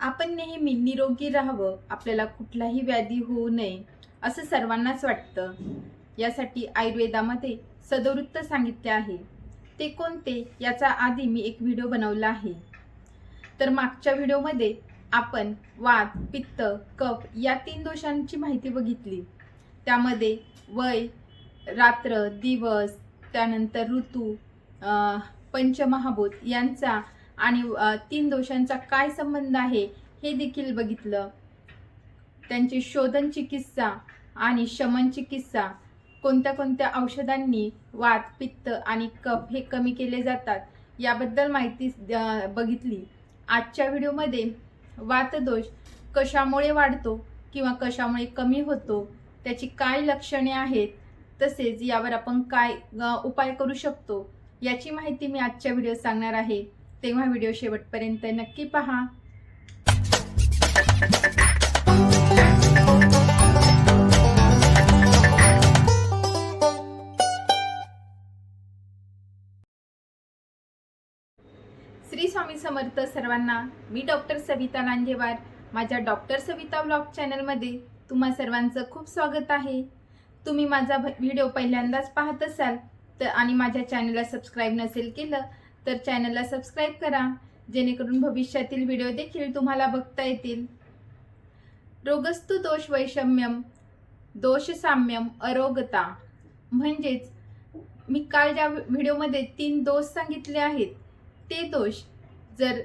आपण नेहमी निरोगी राहावं आपल्याला कुठलाही व्याधी होऊ नये असं सर्वांनाच वाटतं. यासाठी आयुर्वेदामध्ये सदवृत्त सांगितले आहे. ते कोणते याचा आधी मी एक व्हिडिओ बनवला आहे. तर मागच्या व्हिडिओमध्ये आपण वात पित्त कफ या तीन दोषांची माहिती बघितली. त्यामध्ये वय रात्र दिवस त्यानंतर ऋतू पंचमहाभूत यांचा आणि तीन दोषांचा काय संबंध आहे हे देखील बघितलं. त्यांची शोधन चिकित्सा आणि शमन चिकित्सा कोणत्या कोणत्या औषधांनी वात पित्त आणि कफ हे कमी केले जातात याबद्दल माहिती बघितली. आजच्या व्हिडिओमध्ये वातदोष कशामुळे वाढतो किंवा कशामुळे कमी होतो त्याची काय लक्षणे आहेत तसेच यावर आपण काय उपाय करू शकतो याची माहिती मी आजच्या व्हिडिओ सांगणार आहे. तेव्हा व्हिडिओ शेवटपर्यंत नक्की पहा. श्री स्वामी समर्थ सर्वांना मी डॉक्टर सविता लांजेवार माझ्या डॉक्टर सविता ब्लॉग चॅनलमध्ये तुम्हा सर्वांचं खूप स्वागत आहे. तुम्ही माझा व्हिडिओ पहिल्यांदाच पाहत असाल तर आणि माझ्या चॅनलला सबस्क्राईब नसेल केलं तर चॅनलला सबस्क्राईब करा जेणेकरून भविष्यातील व्हिडिओ देखील तुम्हाला बघता येतील. रोगस्तु दोष वैषम्यम दोष साम्यम अरोगता. म्हणजेच मी काल ज्या व्हिडिओमध्ये तीन दोष सांगितले आहेत ते दोष जर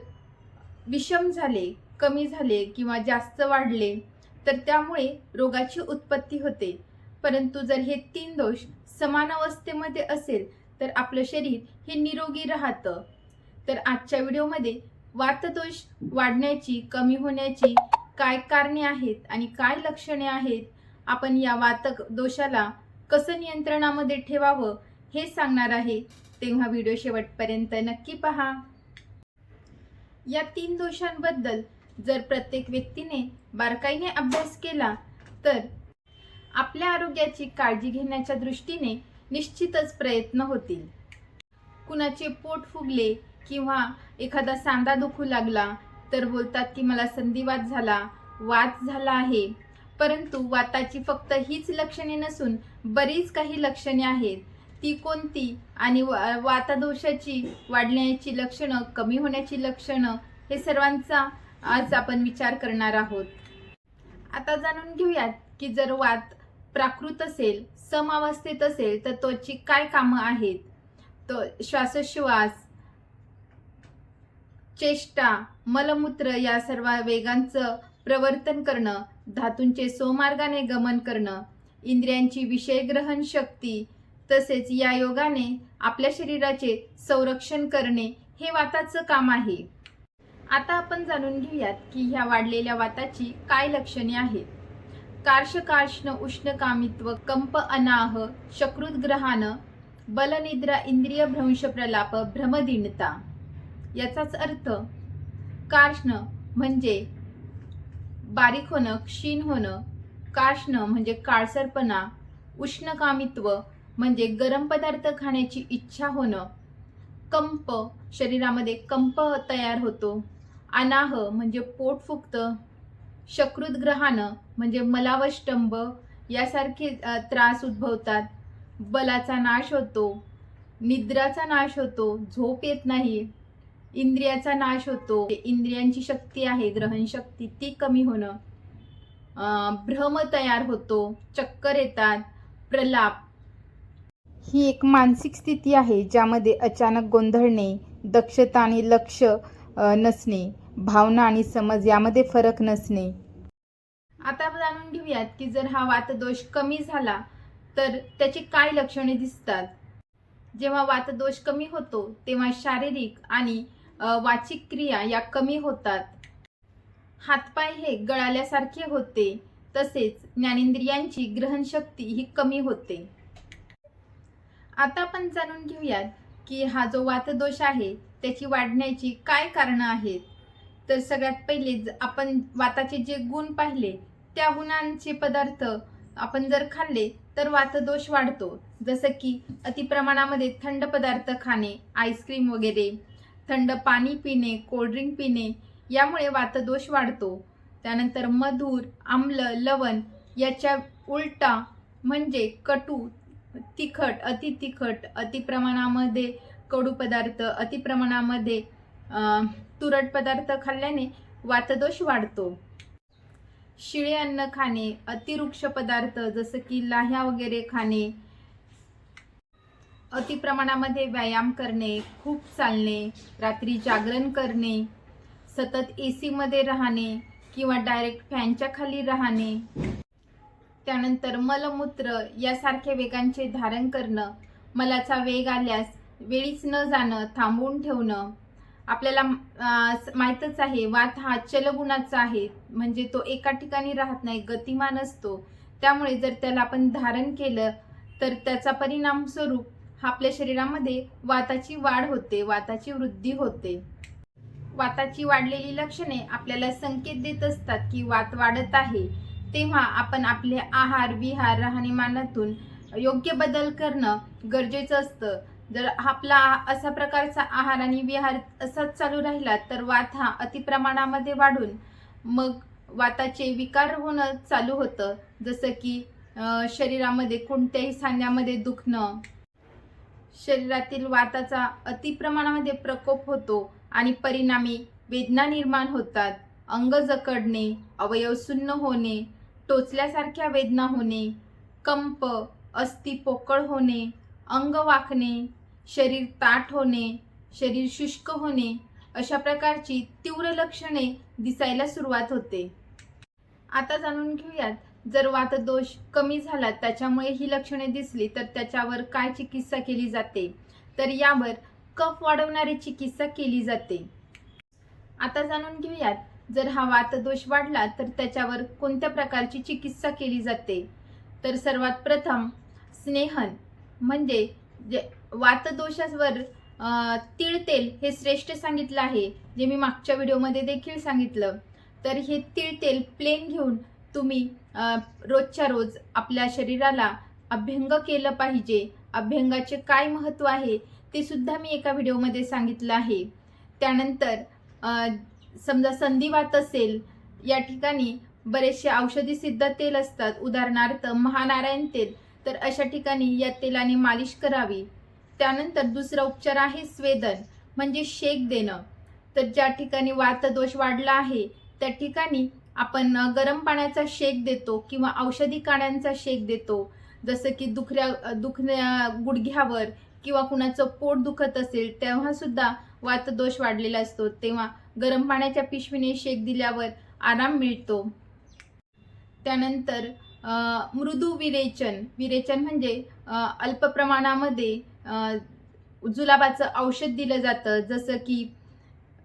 विषम झाले कमी झाले किंवा जास्त वाढले तर त्यामुळे रोगाची उत्पत्ती होते. परंतु जर हे तीन दोष समान अवस्थेमध्ये असेल तर आपलं शरीर हे निरोगी राहतं. तर आजच्या व्हिडिओमध्ये वातदोष वाढण्याची कमी होण्याची काय कारणे आहेत आणि काय लक्षणे आहेत आपण या वातक दोषाला कसं नियंत्रणामध्ये ठेवावं हे सांगणार आहे. तेव्हा व्हिडिओ शेवटपर्यंत नक्की पहा. या तीन दोषांबद्दल जर प्रत्येक व्यक्तीने बारकाईने अभ्यास केला तर आपल्या आरोग्याची काळजी घेण्याच्या दृष्टीने निश्चितच प्रयत्न होतील. कुणाचे पोट फुगले किंवा एखादा सांदा दुखू लागला तर बोलतात की मला संधिवात झाला वात झाला आहे. परंतु वाताची फक्त हीच लक्षणे नसून बरीच काही लक्षणे आहेत. ती कोणती आणि वातादोषाची वाढण्याची लक्षणं कमी होण्याची लक्षणं हे सर्वांचा आज आपण विचार करणार आहोत. आता जाणून घेऊयात की जर वात प्राकृत असेल समावस्थेत असेल तर त्वची काय कामं आहेत? तो श्वासोश्वास चेष्टा मलमूत्र या सर्व वेगांचं प्रवर्तन करणं धातूंचे सोमार्गाने गमन करणं इंद्रियांची विषयग्रहण शक्ती तसेच या योगाने आपल्या शरीराचे संरक्षण करणे हे वाताचं काम आहे. आता आपण जाणून घेऊयात की ह्या वाढलेल्या वाताची काय लक्षणे आहेत. कार्श उष्णकामित्व कंप अनाह शकृत ग्रहान बलनिद्रा इंद्रिय भ्रंश प्रलाप भ्रमदिनता. याचाच अर्थ कार्ष्ण म्हणजे बारीक होणं क्षीण होणं. कार्ष्ण म्हणजे काळसरपणा उष्णकामित्व म्हणजे गरम पदार्थ खाण्याची इच्छा होणं. कंप शरीरामध्ये कंप तयार होतो. अनाह म्हणजे पोट फुगतं. शकृत ग्रहानं म्हणजे मलावष्टंब यासारखे त्रास उद्भवतात. बलाचा नाश होतो निद्राचा नाश होतो झोप येत नाही इंद्रियाचा नाश होतो. इंद्रियांची शक्ती आहे ग्रहणशक्ती ती कमी होणं. भ्रम तयार होतो चक्कर येतात प्रलाप. ही एक मानसिक स्थिती आहे ज्यामध्ये अचानक गोंधळणे दक्षता आणि लक्ष नसणे. भावना आणि समज यामध्ये फरक नसणे. आता जाणून घेऊयात की जर हा वातदोष कमी झाला तर त्याची काय लक्षणे दिसतात? जेव्हा वातदोष कमी होतो तेव्हा शारीरिक आणि वाचिक क्रिया या कमी होतात. हातपाय हे गळाल्यासारखे होते तसेच ज्ञानेंद्रियांची ग्रहणशक्ती ही कमी होते. आता आपण जाणून घेऊयात की हा जो वातदोष आहे त्याची वाढण्याची काय कारणं आहेत? तर सगळ्यात पहिले ज- आपण वाताचे जे गुण पाहिले त्या गुणांचे पदार्थ आपण जर खाल्ले तर वातदोष वाढतो. जसं की अतिप्रमाणामध्ये थंड पदार्थ खाणे आईस्क्रीम वगैरे थंड पाणी पिणे कोल्ड्रिंक पिणे यामुळे वातदोष वाढतो. त्यानंतर मधुर आम्ल लवण याच्या उलटा म्हणजे कटू तिखट अति तिखट अति प्रमाणामध्ये कडू पदार्थ अति प्रमाणामध्ये तुरट पदार्थ खाल्ल्याने वातदोष वाढतो. शिळे अन्न खाणे अतिवृक्ष पदार्थ जसं की लाह्या वगैरे खाणे अतिप्रमाणामध्ये व्यायाम करणे खूप चालणे रात्री जागरण करणे सतत ए सीमध्ये राहणे किंवा डायरेक्ट फॅनच्या खाली राहणे. त्यानंतर मलमूत्र यासारख्या वेगांचे धारण करणं. मलाचा वेग आल्यास वेळीच न जाणं थांबवून ठेवणं आपल्याला माहीतच आहे वात हा चलगुणाचा आहे. म्हणजे तो एका ठिकाणी राहत नाही गतिमान असतो. त्यामुळे जर त्याला आपण धारण केलं तर त्याचा परिणाम स्वरूप आपल्या शरीरामध्ये वाताची वाढ होते वाताची वृद्धी होते. वाताची वाढलेली लक्षणे आपल्याला संकेत देत असतात की वात वाढत आहे. तेव्हा आपण आपले आहार विहार राहणीमानातून योग्य बदल करणं गरजेचं असतं. जर आपला असा प्रकारचा आहार आणि विहार असाच चालू राहिला तर वात हा अतिप्रमाणामध्ये वाढून मग वाताचे विकार होणं चालू होतं. जसं की शरीरामध्ये कोणत्याही सांध्यामध्ये दुखणं शरीरातील वाताचा अतिप्रमाणामध्ये प्रकोप होतो आणि परिणामी वेदना निर्माण होतात. अंग जकडणे अवयव सुन्न होणे टोचल्यासारख्या वेदना होणे कंप अस्थि पोकळ होणे अंग वाकणे शरीर ताठ होणे शरीर शुष्क होणे अशा प्रकारची तीव्र लक्षणे दिसायला सुरुवात होते. आता जाणून घेऊयात जर वातदोष कमी झाला त्याच्यामुळे ही लक्षणे दिसली तर त्याच्यावर काय चिकित्सा केली जाते? तर यावर कफ वाढवणारी चिकित्सा केली जाते. आता जाणून घेऊयात जर हा वातदोष वाढला तर त्याच्यावर कोणत्या प्रकारची चिकित्सा केली जाते? तर सर्वात प्रथम स्नेहन म्हणजे जे वातदोषावर तिळ तीळ तेल हे श्रेष्ठ सांगितलं आहे जे मी मागच्या व्हिडिओमध्ये देखील सांगितलं. तर हे तीळ तेल प्लेन घेऊन तुम्ही रोजच्या रोज आपल्या शरीराला अभ्यंग केलं पाहिजे. अभ्यंगाचे काय महत्त्व आहे ते सुद्धा मी एका व्हिडिओमध्ये सांगितलं आहे. त्यानंतर समजा संधिवात असेल या ठिकाणी बरेचसे औषधी सिद्ध तेल असतात. उदाहरणार्थ महानारायण तेल. तर अशा ठिकाणी या तेलाने मालिश करावी. त्यानंतर दुसरा उपचार आहे स्वेदन म्हणजे शेक देणं. तर ज्या ठिकाणी वातदोष वाढला आहे त्या ठिकाणी आपण गरम पाण्याचा शेक देतो किंवा औषधी काड्यांचा शेक देतो. जसं की दुखऱ्या दुखण्या गुडघ्यावर किंवा कुणाचं पोट दुखत असेल तेव्हा सुद्धा वातदोष वाढलेला असतो. तेव्हा गरम पाण्याच्या पिशवीने शेक दिल्यावर आराम मिळतो. त्यानंतर मृदू विरेचन विरेचन म्हणजे अल्प प्रमाणामध्ये जुलाबाचं औषध दिलं जातं. जसं की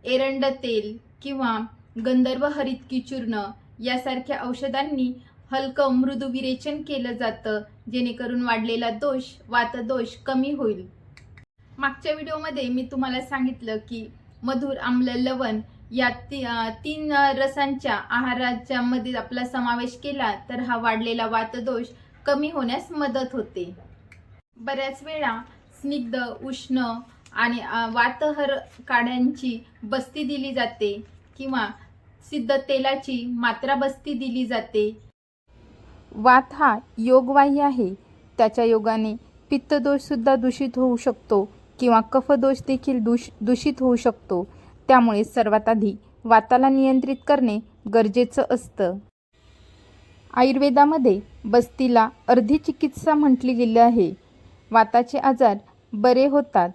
एरंड तेल किंवा गंधर्व हरितकी चूर्ण यासारख्या औषधांनी हलकं मृदू विरेचन केलं जातं. जेणेकरून वाढलेला दोष वातदोष कमी होईल. मागच्या व्हिडिओमध्ये मी तुम्हाला सांगितलं की मधुर आम्ल लवण या ती तीन रसांच्या आहाराच्या मध्ये आपला समावेश केला तर हा वाढलेला वातदोष कमी होण्यास मदत होते. बऱ्याच वेळा स्निग्ध उष्ण आणि वातहर काड्यांची बस्ती दिली जाते किंवा सिद्ध तेलाची मात्रा बस्ती दिली जाते. वात हा योगवाही आहे. त्याच्या योगाने पित्तदोष सुद्धा दूषित होऊ शकतो किंवा कफदोष देखील दूष दूषित होऊ शकतो. त्यामुळे सर्वात आधी वाताला नियंत्रित करणे गरजेचं असतं. आयुर्वेदामध्ये बस्तीला अर्धी चिकित्सा म्हटली गेली आहे. वाताचे आजार बरे होतात.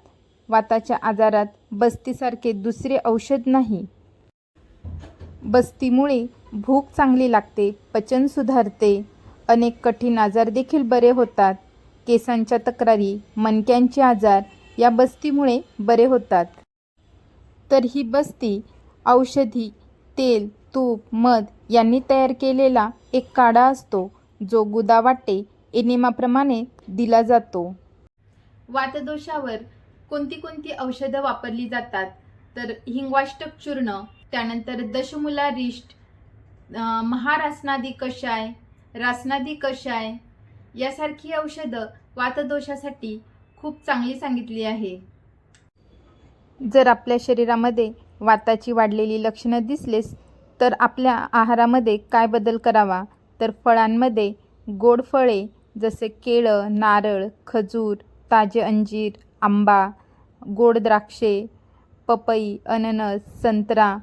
वाताच्या आजारात बस्तीसारखे दुसरे औषध नाही. बस्तीमुळे भूक चांगली लागते पचन सुधारते. अनेक कठीण आजार देखील बरे होतात. केसांच्या तक्रारी मणक्यांचे आजार या बस्तीमुळे बरे होतात. तर ही बस्ती औषधी तेल तूप मध यांनी तयार केलेला एक काढा असतो जो गुदावाटे एनिमाप्रमाणे दिला जातो. वातदोषावर कोणती कोणती औषधं वापरली जातात? तर हिंगवाष्टक चूर्ण त्यानंतर दशमुला रिष्ट महारासनादी कषाय रासनादी कषाय यासारखी औषधं वातदोषासाठी खूप चांगली सांगितली आहे. जर आपल्या शरीरामध्ये वाताची वाढलेली लक्षणं दिसलेस तर आपल्या आहारामध्ये काय बदल करावा? तर फळांमध्ये गोड फळे जसे केळं नारळ खजूर ताजे अंजीर आंबा गोड द्राक्षे पपई अननस संत्रा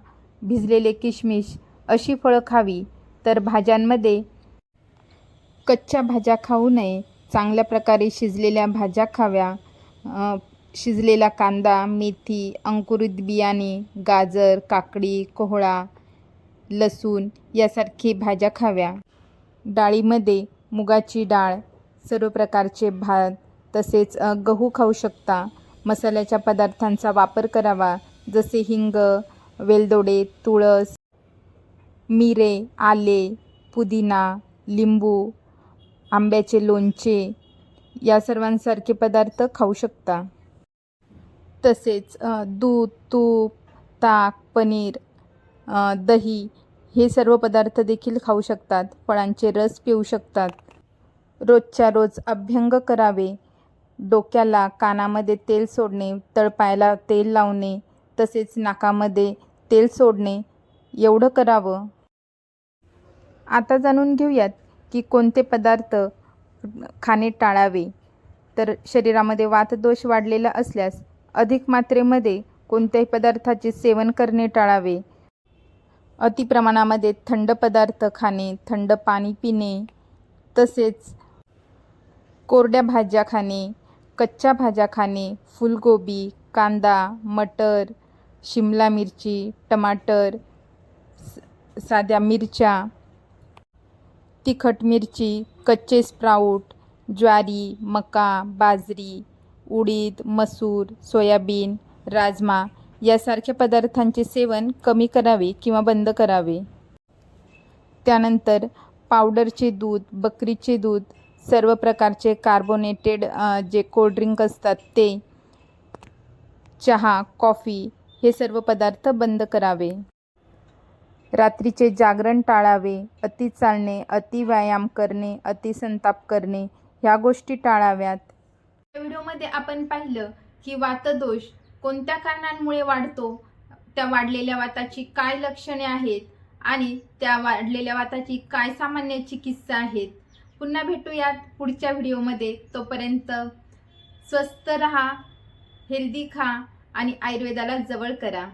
भिजलेले किशमिश अशी फळं खावी. तर भाज्यांमध्ये कच्च्या भाज्या खाऊ नये चांगल्या प्रकारे शिजलेल्या भाज्या खाव्या शिजलेला कांदा मेथी अंकुरित बियाणे गाजर काकडी कोहळा लसूण यासारखी भाज्या खाव्या. डाळीमध्ये मुगाची डाळ सर्व प्रकारचे भात तसेच गहू खाऊ शकता. मसाल्याच्या पदार्थांचा वापर करावा जसे हिंग वेलदोडे तुळस मिरे आले पुदिना लिंबू आंब्याचे लोणचे या सर्वांसारखे पदार्थ खाऊ शकता. तसेच दूध तूप ताक पनीर दही हे सर्व पदार्थ देखील खाऊ शकतात. फळांचे रस पिऊ शकतात. रोजच्या रोज अभ्यंग करावे. डोक्याला कानामध्ये तेल सोडणे तळपायाला तेल लावणे तसेच नाकामध्ये तेल सोडणे एवढं करावं. आता जाणून घेऊयात की कोणते पदार्थ खाणे टाळावे. तर शरीरामध्ये वातदोष वाढलेला असल्यास अधिक मात्रेमध्ये कोणत्याही पदार्थाचे सेवन करणे टाळावे. अतिप्रमाणामध्ये थंड पदार्थ खाणे थंड पाणी पिणे तसेच कोरड्या भाज्या खाणे कच्च्या भाज्या खाणे फुलगोबी कांदा मटर शिमला मिरची टमाटर स- साध्या मिरच्या तिखट मिरची कच्चे स्प्राऊट ज्वारी मका बाजरी उडीद मसूर सोयाबीन राजमा यासारख्या पदार्थांचे सेवन कमी करावे किंवा बंद करावे. त्यानंतर पावडरचे दूध बकरीचे दूध सर्व प्रकारचे कार्बोनेटेड जे कोल्ड्रिंक असतात ते चहा कॉफी हे सर्व पदार्थ बंद करावे. रात्रीचे जागरण टाळावे अति चालणे अति व्यायाम करणे अति संताप करणे ह्या गोष्टी टाळाव्यात. व्हिडिओमध्ये आपण पाहिलं की वातदोष कोणत्या कारणांमुळे वाढतो? त्या वाढलेल्या वाताची काय लक्षणे आहेत? आणि त्या वाढलेल्या वाताची काय सामान्य चिकित्सा आहेत? पुन्हा भेटूयात पुढच्या व्हिडिओमध्ये. तोपर्यंत स्वस्त रहा हेल्दी खा आणि आयुर्वेदाला जवळ करा.